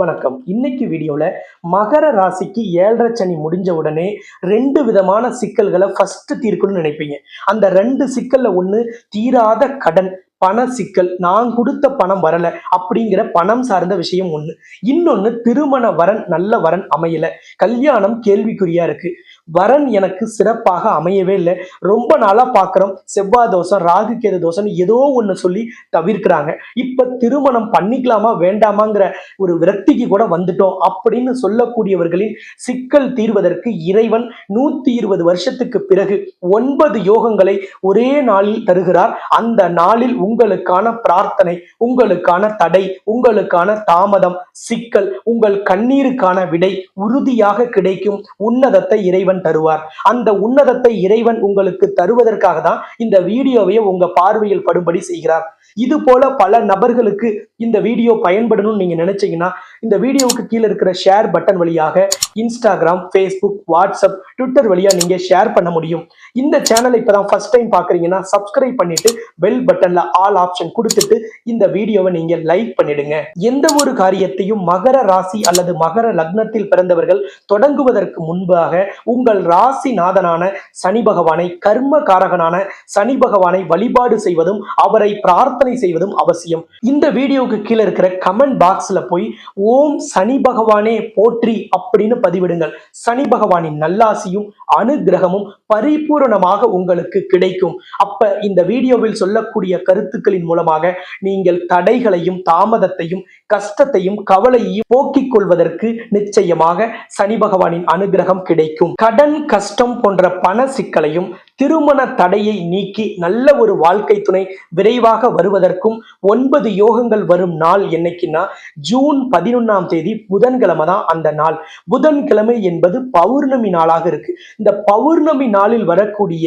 வணக்கம். இன்னைக்கு வீடியோவில் மகர ராசிக்கு ஏழரை சனி முடிஞ்ச உடனே ரெண்டு விதமான சிக்கல்களை ஃபர்ஸ்ட் தீர்க்கணும்னு நினைப்பீங்க. அந்த ரெண்டு சிக்கல்ல ஒன்று தீராத கடன் பண சிக்கல் நான் கொடுத்த பணம் வரல அப்படிங்கிற பணம் சார்ந்த விஷயம் ஒன்று இன்னொன்னு திருமண வரன் நல்ல வரன் அமையல. கல்யாணம் கேள்விக்குறியா இருக்கு. வரன் எனக்கு சிறப்பாக அமையவே இல்லை. ரொம்ப நாளா பார்க்குறோம் செவ்வாய் தோஷம் ராகு கேது தோஷம் ஏதோ ஒன்று சொல்லி தவிர்க்கிறாங்க. இப்ப திருமணம் பண்ணிக்கலாமா வேண்டாமாங்கிற ஒரு விரக்திக்கு கூட வந்துட்டோம் அப்படின்னு சொல்லக்கூடியவர்களின் சிக்கல் தீர்வதற்கு இறைவன் நூத்தி இருபது வருஷத்துக்கு பிறகு ஒன்பது யோகங்களை ஒரே நாளில் தருகிறார். அந்த நாளில் உங்களுக்கான பிரார்த்தனை உங்களுக்கான தடை உங்களுக்கான தாமதம் சிக்கல் உங்கள் கண்ணீருக்கான விடை உறுதியாக கிடைக்கும். உன்னதத்தை இறைவன் தருவார். அந்த உன்னதத்தை இறைவன் உங்களுக்கு தருவதற்காக தான் இந்த வீடியோவை உங்க பார்வையில் படும்படி செய்கிறார். இது போல பல நபர்களுக்கு இந்த வீடியோ பயன்படணும்னு நீங்க நினைச்சீங்கன்னா இந்த வீடியோவுக்கு கீழே இருக்கிற ஷேர் பட்டன் வழியாக இன்ஸ்டாகிராம் ஃபேஸ்புக் வாட்ஸ்அப் ட்விட்டர் வழியா நீங்க ஷேர் பண்ண முடியும். இந்த சேனலை இப்பதான் ஃபஸ்ட் டைம் பாக்குறீங்கன்னா சப்ஸ்கிரைப் பண்ணிட்டு பெல் பட்டன்ல ஆல் ஆப்ஷன் கொடுத்துட்டு இந்த வீடியோவை நீங்க லைக் பண்ணிடுங்க. எந்த ஒரு காரியத்தையும் மகர ராசி அல்லது மகர லக்னத்தில் பிறந்தவர்கள் தொடங்குவதற்கு முன்பாக உங்கள் ராசி நாதனான சனி பகவானை கர்ம காரகனான சனி பகவானை வழிபாடு செய்வதும் அவரை பிரார்த்தனை செய்வதும் அவசியம். இந்த வீடியோவுக்கு கீழே இருக்கிற கமெண்ட் பாக்ஸ்ல போய் ஓம் சனி பகவானே போற்றி அப்படின்னு பதிவிடுங்கள். சனி பகவானின் நல்லாசியும் அனுகிரகமும் பரிபூரணமாக உங்களுக்கு கிடைக்கும். அப்ப இந்த வீடியோவில் சொல்லக்கூடிய கருத்துக்களின் மூலமாக நீங்கள் தடைகளையும் தாமதத்தையும் கஷ்டத்தையும் கவலையையும் போக்கிக் கொள்வதற்கு நிச்சயமாக சனி பகவானின் அனுகிரகம் கிடைக்கும். கடன் கஷ்டம் போன்ற பண சிக்கலையும் திருமண தடையை நீக்கி நல்ல ஒரு வாழ்க்கை துணை விரைவாக வருவதற்கும் ஒன்பது யோகங்கள் வரும் நாள் என்னைக்குன்னா ஜூன் பதினொன்று பதினொன்னாம் தேதி புதன்கிழமை தான் அந்த நாள். புதன்கிழமை என்பது பௌர்ணமி நாளாக இருக்கு. இந்த பௌர்ணமி நாளில் வரக்கூடிய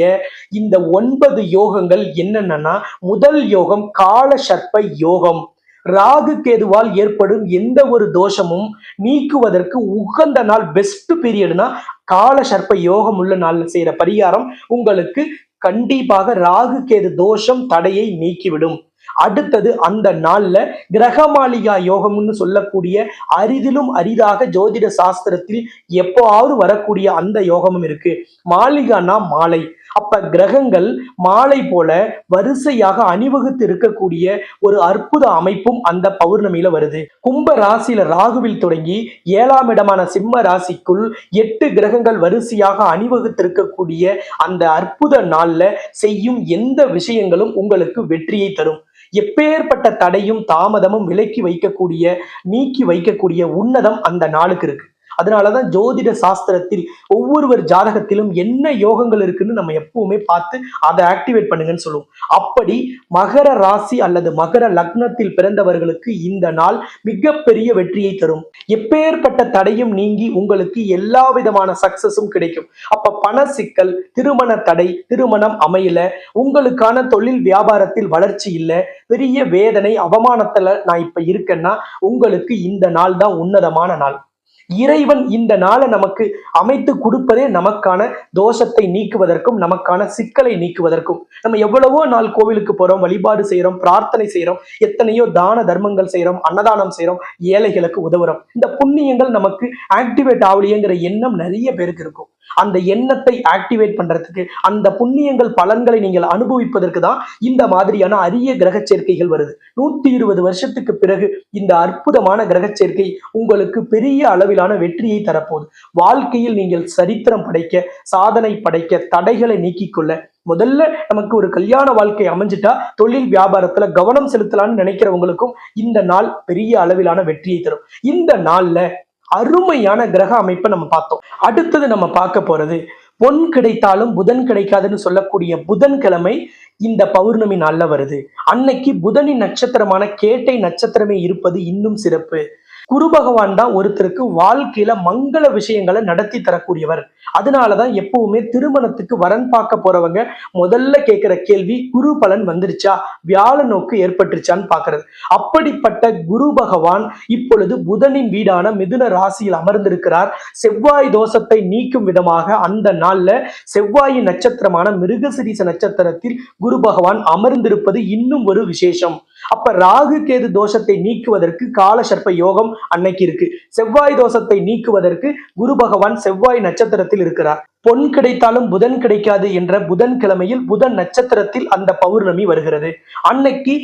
இந்த ஒன்பது யோகங்கள் என்னென்னா முதல் யோகம் கால சர்ப்ப யோகம். ராகு கேதுவால் ஏற்படும் எந்த ஒரு தோஷமும் நீக்குவதற்கு உகந்த நாள் பெஸ்ட் பீரியட்னா கால சர்ப்ப யோகம் உள்ள நாள்ல செய்யற பரிகாரம் உங்களுக்கு கண்டிப்பாக ராகு கேது தோஷம் தடையை நீக்கிவிடும். அடுத்தது அந்த நாள்ல கிரகமாளிகா யோகம்னு சொல்லக்கூடிய அரிதிலும் அரிதாக ஜோதிட சாஸ்திரத்தில் எப்போவாவது வரக்கூடிய அந்த யோகமும் இருக்கு. மாளிகானா மாலை. அப்ப கிரகங்கள் மாலை போல வரிசையாக அணிவகுத்து இருக்கக்கூடிய ஒரு அற்புத அமைப்பும் அந்த பௌர்ணமியில வருது. கும்ப ராசியில ராகுவில் தொடங்கி ஏழாம் இடமான சிம்ம ராசிக்குள் எட்டு கிரகங்கள் வரிசையாக அணிவகுத்து இருக்கக்கூடிய அந்த அற்புத நாள்ல செய்யும் எந்த விஷயங்களும் உங்களுக்கு வெற்றியை தரும். எப்பேற்பட்ட தடையும் தாமதமும் விலக்கி வைக்கக்கூடிய நீக்கி வைக்கக்கூடிய உன்னதம் அந்த நாளுக்கு இருக்கு. அதனாலதான் ஜோதிட சாஸ்திரத்தில் ஒவ்வொருவர் ஜாதகத்திலும் என்ன யோகங்கள் இருக்குன்னு நம்ம எப்பவுமே பார்த்து அதை ஆக்டிவேட் பண்ணுங்கன்னு சொல்லுவோம். அப்படி மகர ராசி அல்லது மகர லக்னத்தில் பிறந்தவர்களுக்கு இந்த நாள் மிகப்பெரிய வெற்றியை தரும். எப்பேற்பட்ட தடையும் நீங்கி உங்களுக்கு எல்லா விதமான சக்சஸும் கிடைக்கும். அப்ப பண சிக்கல் திருமண தடை திருமணம் அமையல உங்களுக்கான தொழில் வியாபாரத்தில் வளர்ச்சி இல்லை பெரிய வேதனை அவமானத்துல நான் இப்ப இருக்கேன்னா உங்களுக்கு இந்த நாள் தான் உன்னதமான நாள். இறைவன் இந்த நாளை நமக்கு அமைத்து கொடுப்பதே நமக்கான தோஷத்தை நீக்குவதற்கும் நமக்கான சிக்கலை நீக்குவதற்கும். நம்ம எவ்வளவோ நாள் கோவிலுக்கு போறோம் வழிபாடு செய்யறோம் பிரார்த்தனை செய்யறோம் எத்தனையோ தான தர்மங்கள் செய்யறோம் அன்னதானம் செய்யறோம் ஏழைகளுக்கு உதவுறோம். இந்த புண்ணியங்கள் நமக்கு ஆக்டிவேட் ஆகலையேங்கிற எண்ணம் நிறைய பேருக்கு இருக்கும். அந்த எண்ணத்தை ஆக்டிவேட் பண்றதுக்கு அந்த புண்ணியங்கள் பலன்களை நீங்கள் அனுபவிப்பதற்கு தான் இந்த மாதிரியான அரிய கிரக சேர்க்கைகள் வருது. நூத்தி இருபது வருஷத்துக்கு பிறகு இந்த அற்புதமான கிரக சேர்க்கை உங்களுக்கு பெரிய அளவிலான வெற்றியை தரப்போகுது. வாழ்க்கையில் நீங்கள் சரித்திரம் படைக்க சாதனை படைக்க தடைகளை நீக்கிக்கொள்ள முதல்ல நமக்கு ஒரு கல்யாண வாழ்க்கை அமைஞ்சிட்டா தொழில் வியாபாரத்துல கவனம் செலுத்தலாம்னு நினைக்கிறவங்களுக்கும் இந்த நாள் பெரிய அளவிலான வெற்றியை தரும். இந்த நாள்ல அருமையான கிரக அமைப்பை நம்ம பார்த்தோம். அடுத்தது நம்ம பார்க்க போறது பொன் கிடைத்தாலும் புதன் கிடைக்காதுன்னு சொல்லக்கூடிய புதன்கிழமை இந்த பௌர்ணமி நாள்ல வருது. அன்னைக்கு புதனின் நட்சத்திரமான கேட்டை நட்சத்திரமே இருப்பது இன்னும் சிறப்பு. குரு பகவான் தான் ஒருத்தருக்கு வாழ்க்கையில மங்கள விஷயங்களை நடத்தி தரக்கூடியவர். அதனாலதான் எப்பவுமே திருமணத்துக்கு வரன் பார்க்க போறவங்க முதல்ல கேட்கிற கேள்வி குரு பலன் வந்துருச்சா? வியாழ நோக்கு ஏற்பட்டுருச்சான்னு பாக்குறது. அப்படிப்பட்ட குரு பகவான் இப்பொழுது புதனின் வீடான மிதுன ராசியில் அமர்ந்திருக்கிறார். செவ்வாய் தோஷத்தை நீக்கும் விதமாக அந்த நாள்ல செவ்வாயின் நட்சத்திரமான மிருகசிரீச நட்சத்திரத்தில் குரு பகவான் அமர்ந்திருப்பது இன்னும் ஒரு விசேஷம். அப்ப ராகு கேது தோஷத்தை நீக்குவதற்கு காலசர்ப்ப யோகம் அன்னைக்கு இருக்கு. செவ்வாய் தோஷத்தை நீக்குவதற்கு குரு பகவான் செவ்வாய் நட்சத்திரத்தில் இருக்கிறார். பொன் கிடைத்தாலும் புதன் கிடைக்காது என்ற புதன் கிழமையில் புதன் நட்சத்திரத்தில் அந்த பௌர்ணமி வருகிறது. அன்னைக்கு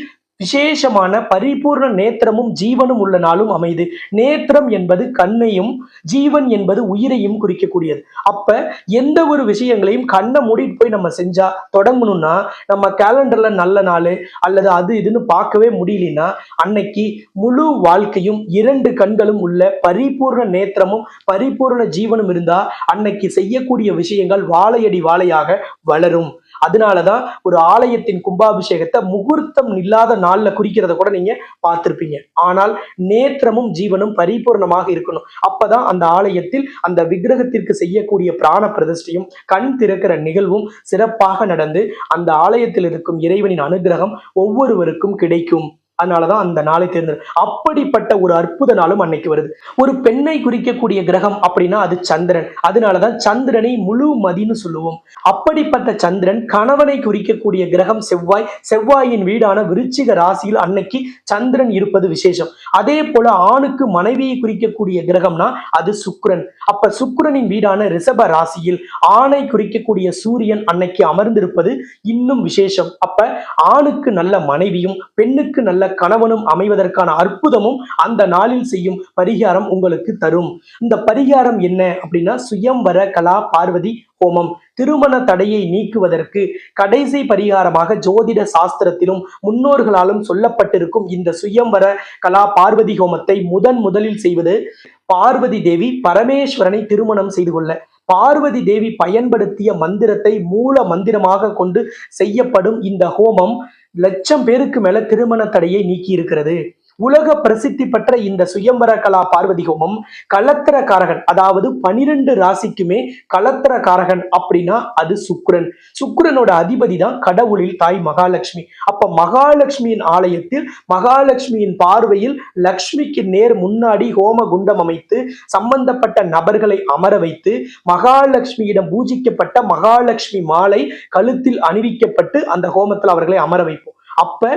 விசேஷமான பரிபூர்ண நேத்திரமும் ஜீவனும் உள்ள நாளும் அமைது. நேத்திரம் என்பது கண்ணையும் ஜீவன் என்பது உயிரையும் குறிக்கக்கூடியது. அப்ப எந்த ஒரு விஷயங்களையும் கண்ணை மூடிட்டு போய் நம்ம செஞ்சா தொடங்கணும்னா நம்ம கேலண்டர்ல நல்ல நாள் அல்லது அது இதுன்னு பார்க்கவே முடியலன்னா அன்னைக்கு முழு வாழ்க்கையும் இரண்டு கண்களும் உள்ள பரிபூர்ண நேத்திரமும் பரிபூர்ண ஜீவனும் இருந்தா அன்னைக்கு செய்யக்கூடிய விஷயங்கள் வாழையடி வாழையாக வளரும். அதனாலதான் ஒரு ஆலயத்தின் கும்பாபிஷேகத்தை முகூர்த்தம் இல்லாத நாள்ல குறிக்கிறத கூட நீங்க பார்த்திருப்பீங்க. ஆனால் நேத்திரமும் ஜீவனும் பரிபூர்ணமாக இருக்கணும். அப்பதான் அந்த ஆலயத்தில் அந்த விக்கிரகத்திற்கு செய்யக்கூடிய பிராண பிரதிஷ்டையும் கண் திறக்கிற நிகழ்வும் சிறப்பாக நடந்து அந்த ஆலயத்தில் இருக்கும் இறைவனின் அனுகிரகம் ஒவ்வொருவருக்கும் கிடைக்கும். அதனாலதான் அந்த நாளை தேர்ந்தது அப்படிப்பட்ட ஒரு அற்புத நாளும் அன்னைக்கு வருது. ஒரு பெண்ணை குறிக்கக்கூடிய கிரகம் அப்படின்னா அது சந்திரன். அதனாலதான் சந்திரனை முழு மதின்னு சொல்லுவோம். அப்படிப்பட்ட சந்திரன் கணவனை குறிக்கக்கூடிய கிரகம் செவ்வாய் செவ்வாயின் வீடான விருச்சிக ராசியில் அன்னைக்கு சந்திரன் இருப்பது விசேஷம். அதே போல ஆணுக்கு மனைவியை குறிக்கக்கூடிய கிரகம்னா அது சுக்ரன் அப்ப சுக்ரனின் வீடான ரிஷப ராசியில் ஆணை குறிக்கக்கூடிய சூரியன் அன்னைக்கு அமர்ந்திருப்பது இன்னும் விசேஷம். அப்ப ஆணுக்கு நல்ல மனைவியும் பெண்ணுக்கு நல்ல கணவனும் அமைவதற்கான அற்புதமும் அந்த நாளில் செய்யும் பரிகாரம் உங்களுக்கு தரும். இந்த பரிகாரம் என்ன அப்படின்னா சுயம்வர கலா பார்வதி ஹோமம். திருமண தடையை நீக்குவதற்கு கடைசி பரிகாரமாக ஜோதிட சாஸ்திரத்திலும் முன்னோர்களாலும் சொல்லப்பட்டிருக்கும் இந்த சுயம்வர கலா பார்வதி ஹோமத்தை முதன் முதலில் செய்வது பார்வதி தேவி பரமேஸ்வரனை திருமணம் செய்து கொள்ள. பார்வதி தேவி பயன்படுத்திய மந்திரத்தை மூல மந்திரமாக கொண்டு செய்யப்படும் இந்த ஹோமம் லட்சம் பேருக்கு மேல திருமண தடையை நீக்கி இருக்கிறது உலக பிரசித்தி பெற்ற இந்த சுயம்பர கலா பார்வதி ஹோமம் கலத்திர காரகன் அதாவது பனிரெண்டு ராசிக்குமே கலத்திரக்காரகன் அப்படின்னா அது சுக்ரன். சுக்ரனோட அதிபதி தான் கடவுளில் தாய் மகாலட்சுமி. அப்ப மகாலட்சுமியின் ஆலயத்தில் மகாலட்சுமியின் பார்வையில் லக்ஷ்மிக்கு நேர் முன்னாடி ஹோம குண்டம் அமைத்து சம்பந்தப்பட்ட நபர்களை அமர வைத்து மகாலட்சுமியிடம் பூஜிக்கப்பட்ட மகாலட்சுமி மாலை கழுத்தில் அணிவிக்கப்பட்டு அந்த ஹோமத்தில் அவர்களை அமர வைப்போம். அப்ப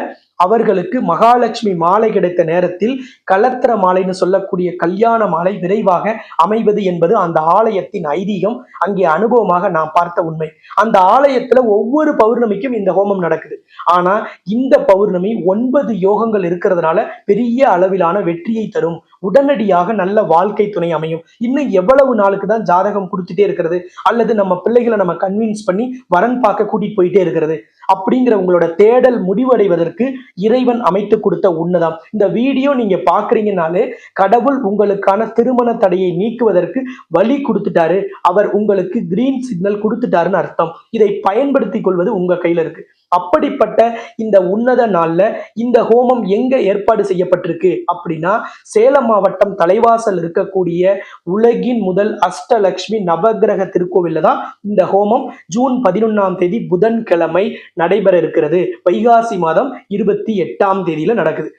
அவர்களுக்கு மகாலட்சுமி மாலை கிடைத்த நேரத்தில் கலத்திர மாலைன்னு சொல்லக்கூடிய கல்யாண மாலை விரைவாக அமைவது என்பது அந்த ஆலயத்தின் ஐதீகம். அங்கே அனுபவமாக நான் பார்த்த உண்மை. அந்த ஆலயத்துல ஒவ்வொரு பௌர்ணமிக்கும் இந்த ஹோமம் நடக்குது. ஆனா இந்த பௌர்ணமி ஒன்பது யோகங்கள் இருக்கிறதுனால பெரிய அளவிலான வெற்றியை தரும். உடனடியாக நல்ல வாழ்க்கை துணை அமையும். இன்னும் எவ்வளவு நாளுக்கு தான் ஜாதகம் கொடுத்துட்டே இருக்கிறது? அல்லது நம்ம பிள்ளைகளை நம்ம கன்வின்ஸ் பண்ணி வரன் பார்க்க கூட்டிட்டு போயிட்டே இருக்கிறது? அப்படிங்கிற உங்களோட தேடல் முடிவடைவதற்கு இறைவன் அமைத்து கொடுத்த உன்னதம். இந்த வீடியோ நீங்க பாக்குறீங்கனாலே கடவுள் உங்களுக்கான திருமண தடையை நீக்குவதற்கு வழி கொடுத்துட்டாரு. அவர் உங்களுக்கு கிரீன் சிக்னல் கொடுத்துட்டாருன்னு அர்த்தம். இதை பயன்படுத்தி கொள்வது உங்க கையில இருக்கு. அப்படிப்பட்ட இந்த உன்னத நாள்ல இந்த ஹோமம் எங்க ஏற்பாடு செய்யப்பட்டிருக்கு அப்படின்னா சேலம் மாவட்டம் தலைவாசல் இருக்கக்கூடிய உலகின் முதல் அஷ்டலக்ஷ்மி நவகிரக திருக்கோவில்ல தான் இந்த ஹோமம் ஜூன் பதினொன்னாம் தேதி புதன்கிழமை நடைபெற இருக்கிறது. வைகாசி மாதம் இருபத்தி எட்டாம் தேதியில நடக்குது.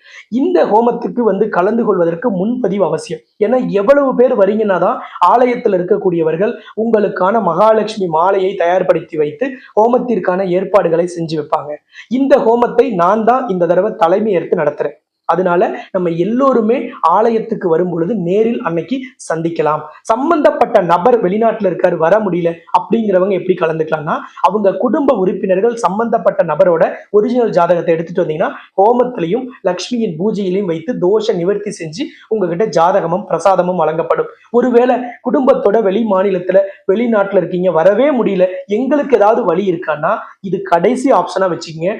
இந்த ஹோமத்துக்கு வந்து கலந்து கொள்வதற்கு முன்பதிவு அவசியம். ஏன்னா எவ்வளவு பேர் வரீங்கன்னா தான் ஆலயத்தில் இருக்கக்கூடியவர்கள் உங்களுக்கான மகாலட்சுமி மாலையை தயார்படுத்தி வைத்து ஹோமத்திற்கான ஏற்பாடுகளை செஞ்சு வைப்பாங்க. இந்த ஹோமத்தை நான் தான் இந்த தடவை தலைமை எடுத்து நடத்துறேன். அதனால நம்ம எல்லோருமே ஆலயத்துக்கு வரும் பொழுது நேரில் அன்னைக்கு சந்திக்கலாம். சம்பந்தப்பட்ட நபர் வெளிநாட்டுல இருக்காரு வர முடியல அப்படிங்கிறவங்க எப்படி கலந்துக்கலாம்னா அவங்க குடும்ப உறுப்பினர்கள் சம்பந்தப்பட்ட நபரோட ஒரிஜினல் ஜாதகத்தை எடுத்துட்டு வந்தீங்கன்னா ஹோமத்திலையும் லக்ஷ்மியின் பூஜையிலையும் வைத்து தோஷ நிவர்த்தி செஞ்சு உங்ககிட்ட ஜாதகமும் பிரசாதமும் வழங்கப்படும். ஒருவேளை குடும்பத்தோட வெளி மாநிலத்துல வெளிநாட்டுல இருக்கீங்க வரவே முடியல எங்களுக்கு ஏதாவது வழி இருக்கான்னா இது கடைசி ஆப்ஷனா வச்சுக்கோங்க.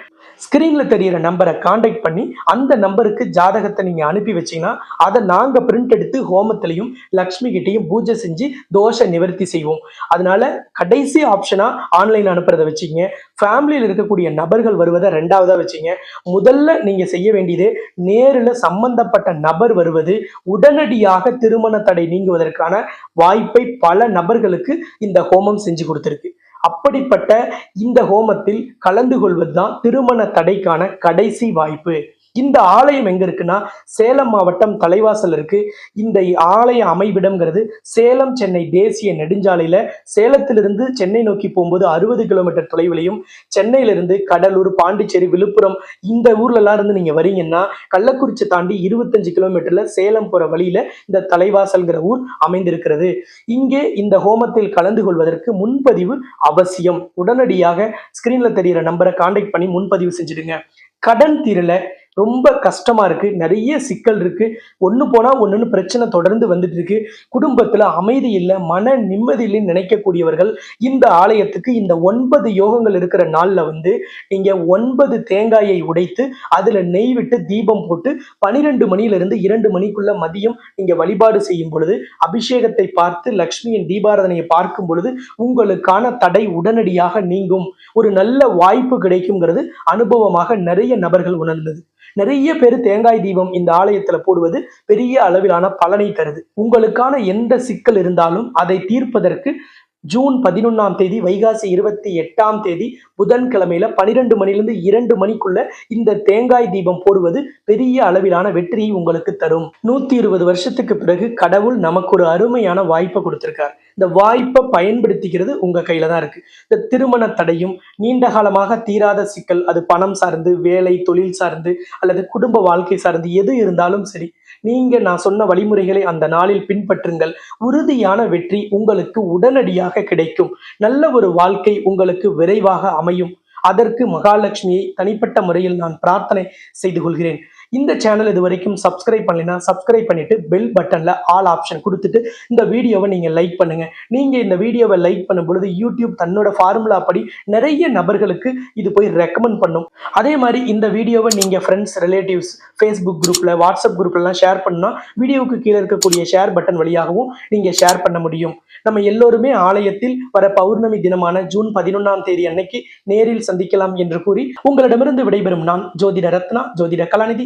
ஸ்க்ரீனில் தெரியிற நம்பரை காண்டாக்ட் பண்ணி அந்த நம்பருக்கு ஜாதகத்தை நீங்கள் அனுப்பி வச்சீங்கன்னா அதை நாங்கள் பிரிண்ட் எடுத்து ஹோமத்திலையும் லக்ஷ்மி கிட்டையும் பூஜை செஞ்சு தோஷை நிவர்த்தி செய்வோம். அதனால கடைசி ஆப்ஷனாக ஆன்லைன் அனுப்புறதை வச்சுங்க ஃபேமிலியில் இருக்கக்கூடிய நபர்கள் வருவதை ரெண்டாவதாக வச்சுங்க முதல்ல நீங்கள் செய்ய வேண்டியது நேரில் சம்பந்தப்பட்ட நபர் வருவது உடனடியாக திருமண தடை நீங்குவதற்கான வாய்ப்பை பல நபர்களுக்கு இந்த ஹோமம் செஞ்சு கொடுத்துருக்கு. அப்படிப்பட்ட இந்த ஹோமத்தில் கலந்து கொள்வதுதான் திருமண தடைக்கான கடைசி வாய்ப்பு. இந்த ஆலயம் எங்க இருக்குன்னா சேலம் மாவட்டம் தலைவாசல் இருக்கு. இந்த ஆலய அமைவிடம்ங்கிறது சேலம் சென்னை தேசிய நெடுஞ்சாலையில சேலத்திலிருந்து சென்னை நோக்கி போகும்போது அறுபது கிலோமீட்டர் தொலைவிலையும் சென்னையிலிருந்து கடலூர் பாண்டிச்சேரி விழுப்புரம் இந்த ஊர்ல எல்லாம் இருந்து நீங்க வரீங்கன்னா கள்ளக்குறிச்சி தாண்டி இருபத்தஞ்சு கிலோமீட்டர்ல சேலம் போற வழியில இந்த தலைவாசல்ங்கிற ஊர் அமைந்திருக்கிறது. இங்கே இந்த ஹோமத்தில் கலந்து கொள்வதற்கு முன்பதிவு அவசியம். உடனடியாக ஸ்கிரீன்ல தெரிகிற நம்பரை கான்டாக்ட் பண்ணி முன்பதிவு செஞ்சுடுங்க. கடன் தீரல ரொம்ப கஷ்டமா இருக்கு. நிறைய சிக்கல் இருக்கு. ஒன்று போனா ஒன்றுன்னு பிரச்சனை தொடர்ந்து வந்துட்டு இருக்கு. குடும்பத்துல அமைதி இல்லை மன நிம்மதி நினைக்கக்கூடியவர்கள் இந்த ஆலயத்துக்கு இந்த ஒன்பது யோகங்கள் இருக்கிற நாள்ல வந்து நீங்க ஒன்பது தேங்காயை உடைத்து அதுல நெய் விட்டு தீபம் போட்டு பனிரெண்டு மணியிலிருந்து இரண்டு மணிக்குள்ள மதியம் நீங்க வழிபாடு செய்யும் பொழுது அபிஷேகத்தை பார்த்து லக்ஷ்மியின் தீபாராதனையை பார்க்கும் பொழுது உங்களுக்கான தடை உடனடியாக நீங்கும். ஒரு நல்ல வாய்ப்பு கிடைக்குங்கிறது அனுபவமாக நிறைய நபர்கள் உணர்ந்தது. நிறைய பேர் தேங்காய் தீபம் இந்த ஆலயத்துல போடுவது பெரிய அளவிலான பலனை தருது. உங்களுக்கான எந்த சிக்கல் இருந்தாலும் அதை தீர்ப்பதற்கு ஜூன் பதினொன்றாம் தேதி வைகாசி இருபத்தி எட்டாம் தேதி புதன்கிழமையில பனிரெண்டு மணிலிருந்து இரண்டு மணிக்குள்ள இந்த தேங்காய் தீபம் போடுவது பெரிய அளவிலான வெற்றியை உங்களுக்கு தரும். நூத்தி இருபது வருஷத்துக்கு பிறகு கடவுள் நமக்கு ஒரு அருமையான வாய்ப்பை கொடுத்திருக்கார். இந்த வாய்ப்பை பயன்படுத்திக்கிறது உங்க கையில தான் இருக்கு. இந்த திருமண தடையும் நீண்ட காலமாக தீராத சிக்கல் அது பணம் சார்ந்து வேலை தொழில் சார்ந்து அல்லது குடும்ப வாழ்க்கை சார்ந்து எது இருந்தாலும் சரி நீங்க நான் சொன்ன வழிமுறைகளை அந்த நாளில் பின்பற்றுங்கள். உறுதியான வெற்றி உங்களுக்கு உடனடியாக கிடைக்கும். நல்ல ஒரு வாழ்க்கை உங்களுக்கு விரைவாக அமையும். அதற்கு மகாலட்சுமியை தனிப்பட்ட முறையில் நான் பிரார்த்தனை செய்து கொள்கிறேன். இந்த சேனல் இது வரைக்கும் சப்ஸ்கிரைப் பண்ணலைன்னா சப்ஸ்கிரைப் பண்ணிட்டு பெல் பட்டனில் ஆல் ஆப்ஷன் கொடுத்துட்டு இந்த வீடியோவை நீங்கள் லைக் பண்ணுங்கள் நீங்கள் இந்த வீடியோவை லைக் பண்ணும் பொழுது யூடியூப் தன்னோட ஃபார்முலா படி நிறைய நபர்களுக்கு இது போய் ரெக்கமெண்ட் பண்ணும். அதே மாதிரி இந்த வீடியோவை நீங்கள் ஃப்ரெண்ட்ஸ் ரிலேட்டிவ்ஸ் ஃபேஸ்புக் குரூப்பில் வாட்ஸ்அப் குரூப்லலாம் ஷேர் பண்ணால் வீடியோவுக்கு கீழே இருக்கக்கூடிய ஷேர் பட்டன் வழியாகவும் நீங்கள் ஷேர் பண்ண முடியும். நம்ம எல்லோருமே ஆலயத்தில் வர பௌர்ணமி தினமான ஜூன் பதினொன்றாம் தேதி அன்னைக்கு நேரில் சந்திக்கலாம் என்று கூறி உங்களிடமிருந்து விடைபெறும் நான் ஜோதிட ரத்னா ஜோதிட கலாநிதி